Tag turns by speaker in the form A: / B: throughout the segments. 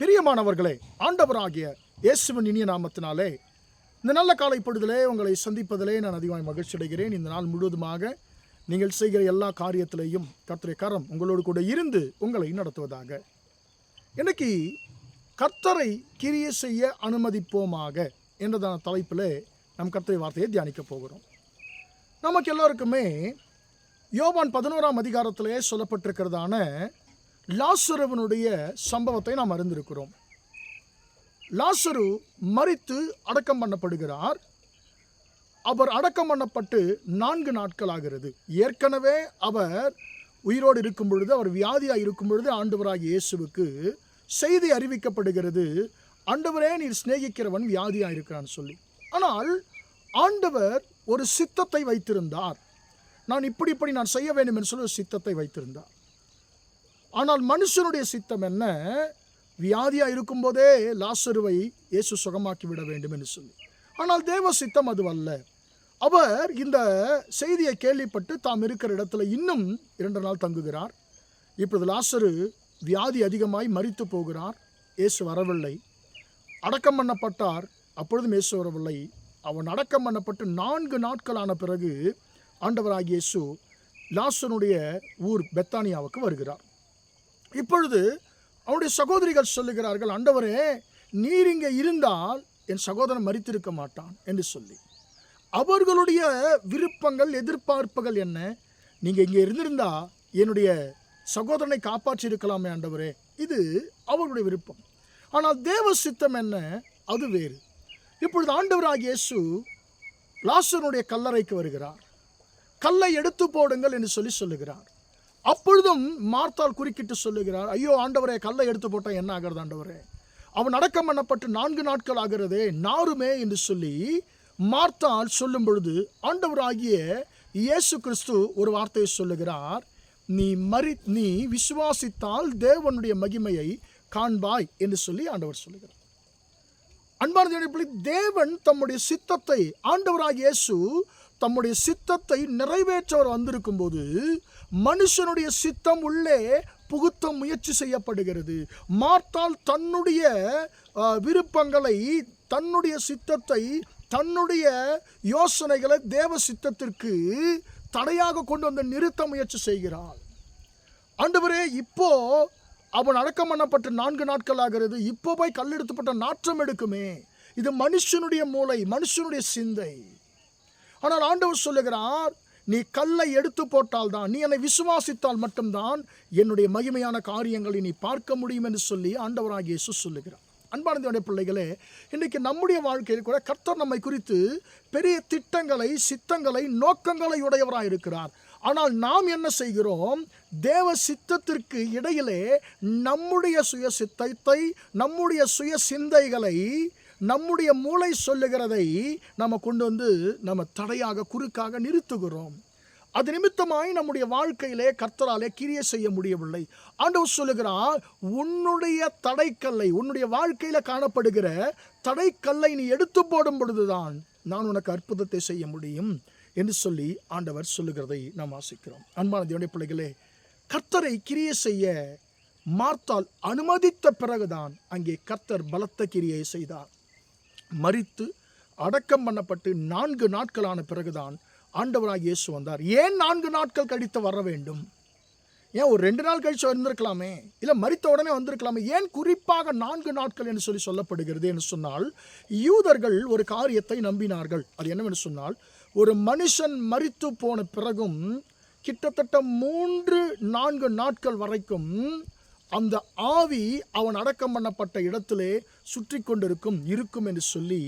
A: பிரியமானவர்களே ஆண்டவராகிய இயேசுவின் இனிய நாமத்தினாலே இந்த நல்ல காலை பொழுதிலே உங்களை சந்திப்பதிலே நான் அதிகமாக மகிழ்ச்சி அடைகிறேன். இந்த நாள் முழுவதுமாக நீங்கள் செய்கிற எல்லா காரியத்திலையும் கர்த்தரை கரம் உங்களோடு கூட இருந்து உங்களை நடத்துவதாக. இன்னைக்கு கர்த்தரை கிரிய செய்ய அனுமதிப்போமாக என்றதான தலைப்பில் நம் கர்த்தரை வார்த்தையை தியானிக்க போகிறோம். நமக்கு எல்லோருக்குமே யோவான் பதினோராம் அதிகாரத்திலே சொல்லப்பட்டிருக்கிறதான லாசுரவனுடைய சம்பவத்தை நாம் அறிந்திருக்கிறோம். லாசரு மறித்து அடக்கம் பண்ணப்படுகிறார். அவர் அடக்கம் பண்ணப்பட்டு நான்கு நாட்கள் ஆகிறது ஏற்கனவே அவர் உயிரோடு இருக்கும் பொழுது அவர் வியாதியாக இருக்கும் பொழுது ஆண்டவராகிய இயேசுவுக்கு செய்தி அறிவிக்கப்படுகிறது. ஆண்டவரே நீர் சிநேகிக்கிறவன் வியாதியாக இருக்கிறான்னு சொல்லி. ஆனால் ஆண்டவர் ஒரு சித்தத்தை வைத்திருந்தார். நான் இப்படி இப்படி நான் செய்ய வேண்டும் என்று சொல்லி ஒரு சித்தத்தை வைத்திருந்தார். ஆனால் மனுஷனுடைய சித்தம் என்ன? வியாதியாக இருக்கும்போதே லாசருவை இயேசு சுகமாக்கி விட வேண்டும் என்று சொல்லி. ஆனால் தேவ சித்தம் அதுவல்ல அவர் இந்த செய்தியை கேள்விப்பட்டு தாம் இருக்கிற இடத்துல இன்னும் இரண்டு நாள் தங்குகிறார். இப்பொழுது லாசரு வியாதி அதிகமாய் மறித்து போகிறார். இயேசு வரவில்லை. அடக்கம் பண்ணப்பட்டார். அப்பொழுதும் இயேசு வரவில்லை. அவன் அடக்கம் பண்ணப்பட்டு நான்கு நாட்களான பிறகு ஆண்டவராகிய இயேசு லாசனுடைய ஊர் பெத்தானியாவுக்கு வருகிறார். இப்பொழுது அவனுடைய சகோதரிகள் சொல்லுகிறார்கள் ஆண்டவரே நீர் இங்கே இருந்தால் என் சகோதரன் மறித்திருக்க மாட்டான் என்று சொல்லி. அவர்களுடைய விருப்பங்கள் எதிர்பார்ப்புகள் என்ன? நீங்கள் இங்கே இருந்திருந்தா என்னுடைய சகோதரனை காப்பாற்றி இருக்கலாமே ஆண்டவரே இது அவர்களுடைய விருப்பம். ஆனால் தேவ சித்தம் என்ன? அது வேறு. இப்பொழுது ஆண்டவராக இயேசு லாசனுடைய கல்லறைக்கு வருகிறார். கல்லை எடுத்து போடுங்கள் என்று சொல்லி சொல்லுகிறார். அப்பொழுதும் மார்த்தால் குறுக்கிட்டு சொல்லுகிறார் ஐயோ ஆண்டவரே கல்லை எடுத்து போட்டால் என்ன ஆகிறது ஆண்டவரே? அவன் அடக்கம் பண்ணப்பட்டு நான்கு நாட்கள் ஆகிறதே நாருமே என்று சொல்லி மார்த்தால் சொல்லும் பொழுது ஆண்டவராகிய இயேசு கிறிஸ்து ஒரு வார்த்தையை சொல்லுகிறார் நீ மறி நீ விசுவாசித்தால் தேவனுடைய மகிமையை காண்பாய் என்று சொல்லி ஆண்டவர் சொல்லுகிறார். அன்பான தேவன் தம்முடைய சித்தத்தை ஆண்டவராக இயேசு தம்முடைய சித்தத்தை நிறைவேற்றவர் வந்திருக்கும் போது மனுஷனுடைய சித்தம் உள்ளே புகுத்த முயற்சி செய்யப்படுகிறது. மார்த்தால் தன்னுடைய விருப்பங்களை தன்னுடைய சித்தத்தை தன்னுடைய யோசனைகளை தேவ சித்தத்திற்கு தடையாக கொண்டு வந்து நிறுத்த முயற்சி செய்கிறாள். ஆண்டவரே இப்போ அவன் அடக்கம் பண்ணப்பட்ட நான்கு நாட்கள் ஆகிறது. இப்போ போய் கல்லெடுத்துப்பட்ட நாற்றம் எடுக்குமே. இது மனுஷனுடைய மூளை மனுஷனுடைய சிந்தை. ஆனால் ஆண்டவர் சொல்லுகிறார் நீ கல்லை எடுத்து போட்டால் தான் நீ என்னை விசுவாசித்தால் மட்டும்தான் என்னுடைய மகிமையான காரியங்களை நீ பார்க்க முடியும் என்று சொல்லி ஆண்டவராக இயேசு சொல்லுகிறார். அன்பானதுடைய பிள்ளைகளே இன்றைக்கு நம்முடைய வாழ்க்கையில் கூட கர்த்தர் நம்மை குறித்து பெரிய திட்டங்களை சித்தங்களை நோக்கங்களை உடையவராக இருக்கிறார். ஆனால் நாம் என்ன செய்கிறோம்? தேவ சித்தத்திற்கு இடையிலே நம்முடைய சுய சித்தத்தை நம்முடைய சுய சிந்தைகளை நம்முடைய மூளை சொல்லுகிறதை நம்ம கொண்டு வந்து நம்ம தடையாக குறுக்காக நிறுத்துகிறோம். அது நிமித்தமாய் நம்முடைய வாழ்க்கையிலே கர்த்தராலே கிரிய செய்ய முடியவில்லை. ஆண்டவர் சொல்லுகிறார் உன்னுடைய தடைக்கல்லை உன்னுடைய வாழ்க்கையில் காணப்படுகிற தடைக்கல்லை நீ எடுத்து போடும் பொழுதுதான் நான் உனக்கு அற்புதத்தை செய்ய முடியும் என்று சொல்லி ஆண்டவர் சொல்லுகிறதை நாம் வாசிக்கிறோம். அன்பான தேவனுடைய பிள்ளைகளே கர்த்தரை கிரிய செய்ய மார்த்தால் அனுமதித்த பிறகுதான் அங்கே கர்த்தர் பலத்த கிரியை செய்தார். மரித்து அடக்கம் பண்ணப்பட்டு நான்கு நாட்களான பிறகுதான் ஆண்டவராக இயேசு வந்தார். ஏன் நான்கு நாட்கள் கழித்து வர வேண்டும்? ஏன் ஒரு ரெண்டு நாள் கழிச்சு வந்திருக்கலாமே? இல்லை மரித்த உடனே வந்திருக்கலாமே? ஏன் குறிப்பாக நான்கு நாட்கள் என்று சொல்லி சொல்லப்படுகிறது என்று சொன்னால் யூதர்கள் ஒரு காரியத்தை நம்பினார்கள். அது என்னவென்று சொன்னால் ஒரு மனுஷன் மறித்து போன பிறகும் கிட்டத்தட்ட மூன்று நான்கு நாட்கள் வரைக்கும் அந்த ஆவி அவன் அடக்கம் பண்ணப்பட்ட இடத்திலே சுற்றி கொண்டிருக்கும் இருக்கும் என்று சொல்லி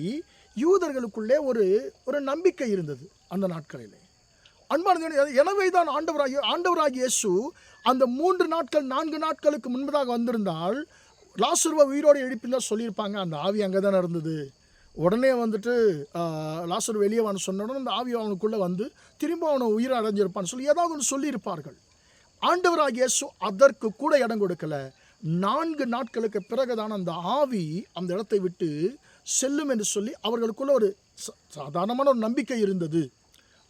A: யூதர்களுக்குள்ளே ஒரு ஒரு நம்பிக்கை இருந்தது அந்த நாட்களிலே. அன்பான எனவே தான் ஆண்டவராகிய ஆண்டவராகிய இயேசு அந்த மூன்று நாட்கள் நான்கு நாட்களுக்கு முன்பதாக வந்திருந்தால் லாசுருவ உயிரோடு எழுப்பினா சொல்லியிருப்பாங்க அந்த ஆவி அங்கே தானே இருந்தது. உடனே வந்துட்டு ஆஹ், வெளியே வான்னு சொன்ன உடனே அந்த ஆவி அவனுக்குள்ளே வந்து திரும்ப அவனை உயிரை அடைஞ்சிருப்பான்னு சொல்லி ஏதாவது ஒன்று சொல்லியிருப்பார்கள். ஆண்டவராக இயேசு அதற்கு கூட இடம் கொடுக்கல. நான்கு நாட்களுக்கு பிறகுதான் அந்த ஆவி அந்த இடத்தை விட்டு செல்லும் என்று சொல்லி அவர்களுக்குள்ள ஒரு ச- சாதாரணமான ஒரு நம்பிக்கை இருந்தது.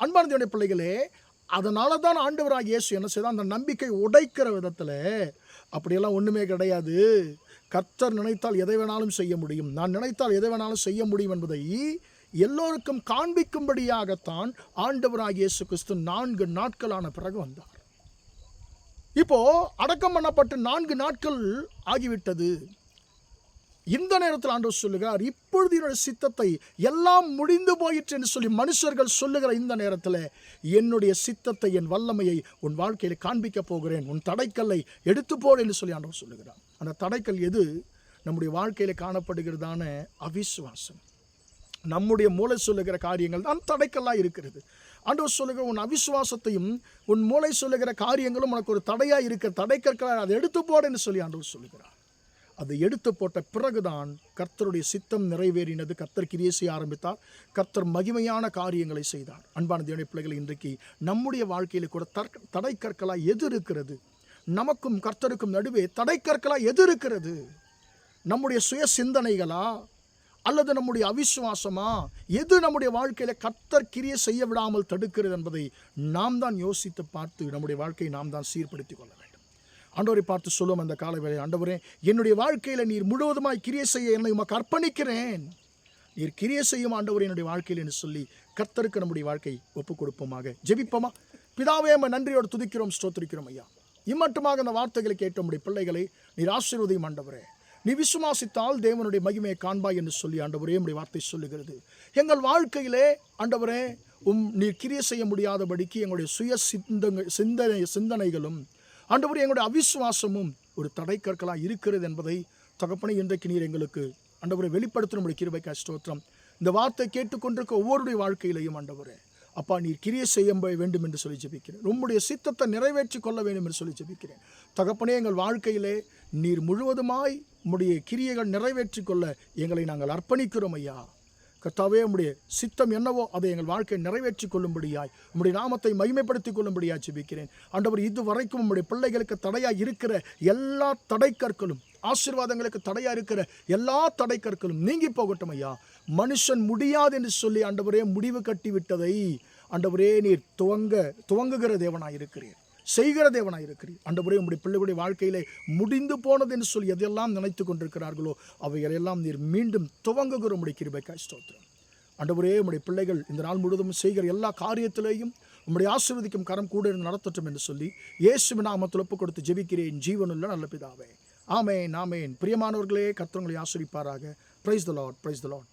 A: அன்பானதியுடைய பிள்ளைகளே அதனால தான் ஆண்டவராக இயேசு என்ன செய்தார் அந்த நம்பிக்கை உடைக்கிற விதத்தில் அப்படியெல்லாம் ஒன்றுமே கிடையாது. கர்த்தர் நினைத்தால் எதை வேணாலும் செய்ய முடியும். நான் நினைத்தால் எதை வேணாலும் செய்ய முடியும் என்பதை எல்லோருக்கும் காண்பிக்கும்படியாகத்தான் ஆண்டவராக இயேசு கிறிஸ்து நான்கு நாட்களான பிறகு வந்தார். இப்போ அடக்கம் பண்ணப்பட்டு நான்கு நாட்கள் ஆகிவிட்டது. இந்த நேரத்தில் ஆண்டவர் சொல்லுகிறார் இப்பொழுது என்னுடைய சித்தத்தை எல்லாம் முடிந்து போயிற்று என்று சொல்லி மனுஷர்கள் சொல்லுகிற இந்த நேரத்தில் என்னுடைய சித்தத்தை என் வல்லமையை உன் வாழ்க்கையில் காண்பிக்க போகிறேன். உன் தடைக்கல்லை எடுத்து போடு என்று சொல்லி ஆண்டவர் சொல்லுகிறார். அந்த தடைக்கல் எது? நம்முடைய வாழ்க்கையில் காணப்படுகிறதான அவிசுவாசம். நம்முடைய மூளை சொல்லுகிற காரியங்கள் தான் தடைக்கல்லாக இருக்கிறது. ஆண்டவர் சொல்லுகிற உன் அவிசுவாசத்தையும் உன் மூளை சொல்லுகிற காரியங்களும் உனக்கு ஒரு தடையாக இருக்க தடை கற்களாக அதை எடுத்து போடு என்று சொல்லி ஆண்டவர் சொல்லுகிறார். அதை எடுத்து போட்ட பிறகுதான் கர்த்தருடைய சித்தம் நிறைவேறினது. கர்த்தர் கிரியை செய்ய ஆரம்பித்தார். கர்த்தர் மகிமையான காரியங்களை செய்தார். அன்பான தேவனை பிள்ளைகள் இன்றைக்கு நம்முடைய வாழ்க்கையில் கூட தற்க தடைக்கற்களாக எது இருக்கிறது? நமக்கும் கர்த்தருக்கும் நடுவே தடை கற்களாக எது இருக்கிறது? நம்முடைய சுய சிந்தனைகளா? அல்லது நம்முடைய அவிசுவாசமா? எது நம்முடைய வாழ்க்கையில கத்தர் கிரிய செய்ய விடாமல் தடுக்கிறது என்பதை நாம் தான் யோசித்து பார்த்து நம்முடைய வாழ்க்கையை நாம் தான் சீர்படுத்தி கொள்ள வேண்டும். ஆண்டவரை பார்த்து சொல்லும் அந்த கால வேலை ஆண்டவரே என்னுடைய வாழ்க்கையில நீர் முழுவதுமாய் கிரிய செய்ய என்னை உமக்கு அர்ப்பணிக்கிறேன். நீர் கிரிய செய்யும் ஆண்டவர் என்னுடைய வாழ்க்கையில் என்று சொல்லி கர்த்தருக்கு நம்முடைய வாழ்க்கை ஒப்புக் கொடுப்போமாக. ஜெபிப்போமா? பிதாவே நம்ம நன்றியோடு துதிக்கிறோம் ஸ்தோத்திரிக்கிறோம் ஐயா. இம்மட்டுமாக அந்த வார்த்தைகளை கேட்ட நம்முடைய பிள்ளைகளை. நீர் ஆசீர்வதியும் ஆண்டவரே. நீ விசுவாசித்தால் தேவனுடைய மகிமையை காண்பாய் என்று சொல்லி ஆண்டவரே நம்முடைய வார்த்தை சொல்லுகிறது. எங்கள் வாழ்க்கையிலே ஆண்டவரே உம் நீர் கிரிய செய்ய முடியாதபடிக்கு எங்களுடைய சுய சிந்தங்கள் சிந்தனை சிந்தனைகளும் ஆண்டவரே எங்களுடைய அவிசுவாசமும் ஒரு தடைக்கற்களாக இருக்கிறது என்பதை தகப்பனை இன்றைக்கு நீர் எங்களுக்கு ஆண்டவரை வெளிப்படுத்த நம்முடைய கிருபைக்கா ஸ்தோத்திரம். இந்த வார்த்தை கேட்டுக்கொண்டிருக்க ஒவ்வொருடைய வாழ்க்கையிலையும் ஆண்டவரே அப்பா நீர் கிரிய செய்ய வேண்டும் என்று சொல்லி ஜபிக்கிறேன். உம்முடைய சித்தத்தை நிறைவேற்றி கொள்ள வேண்டும் என்று சொல்லி ஜபிக்கிறேன். தகப்பனே எங்கள் வாழ்க்கையிலே நீர் முழுவதுமாய் உம்முடைய கிரியைகள் நிறைவேற்றி கொள்ள எங்களை நாங்கள் அர்ப்பணிக்கிறோம் ஐயா. கர்த்தாவே உம்முடைய சித்தம் என்னவோ அதை எங்கள் வாழ்க்கையை நிறைவேற்றி கொள்ளும்படியாய் உம்முடைய நாமத்தை மகிமைப்படுத்திக் கொள்ளும்படியாய் ஜெபிக்கிறேன். ஆண்டவர் இதுவரைக்கும் உம்முடைய பிள்ளைகளுக்கு தடையாக இருக்கிற எல்லா தடை கற்களும் ஆசீர்வாதங்களுக்கு தடையாக இருக்கிற எல்லா தடைக்கற்களும் நீங்கி போகட்டும் ஐயா. மனுஷன் முடியாது என்று சொல்லி ஆண்டவரே முடிவு கட்டி விட்டதை ஆண்டவரே நீர் துவங்க துவங்குகிற தேவனாய் இருக்கிறீர் செய்கிற தேவனாய் இருக்கிறீர். அண்டபுரே உங்களுடைய பிள்ளைகளுடைய வாழ்க்கையிலே முடிந்து போனது என்று சொல்லி எதையெல்லாம் நினைத்து கொண்டிருக்கிறார்களோ அவைகளெல்லாம் நீர் மீண்டும் துவங்குகிற உடைய கிருபைக்காய் ஸ்தோத்திரம். ஆண்டவரே உம்முடைய பிள்ளைகள் இந்த நாள் முழுவதும் செய்கிற எல்லா காரியத்திலேயும் உம்முடைய ஆசீர்வதிக்கும் கரம் கூட இருந்து நடத்தட்டும் என்று சொல்லி இயேசுவின் நாமத்தில் ஒப்பு கொடுத்து ஜெபிக்கிறேன். ஜீவனுள்ள நல்ல பிதாவே. ஆமேன் ஆமேன். பிரியமானவர்களே கத்தவங்களை ஆசிரிப்பாராக praise the Lord praise the Lord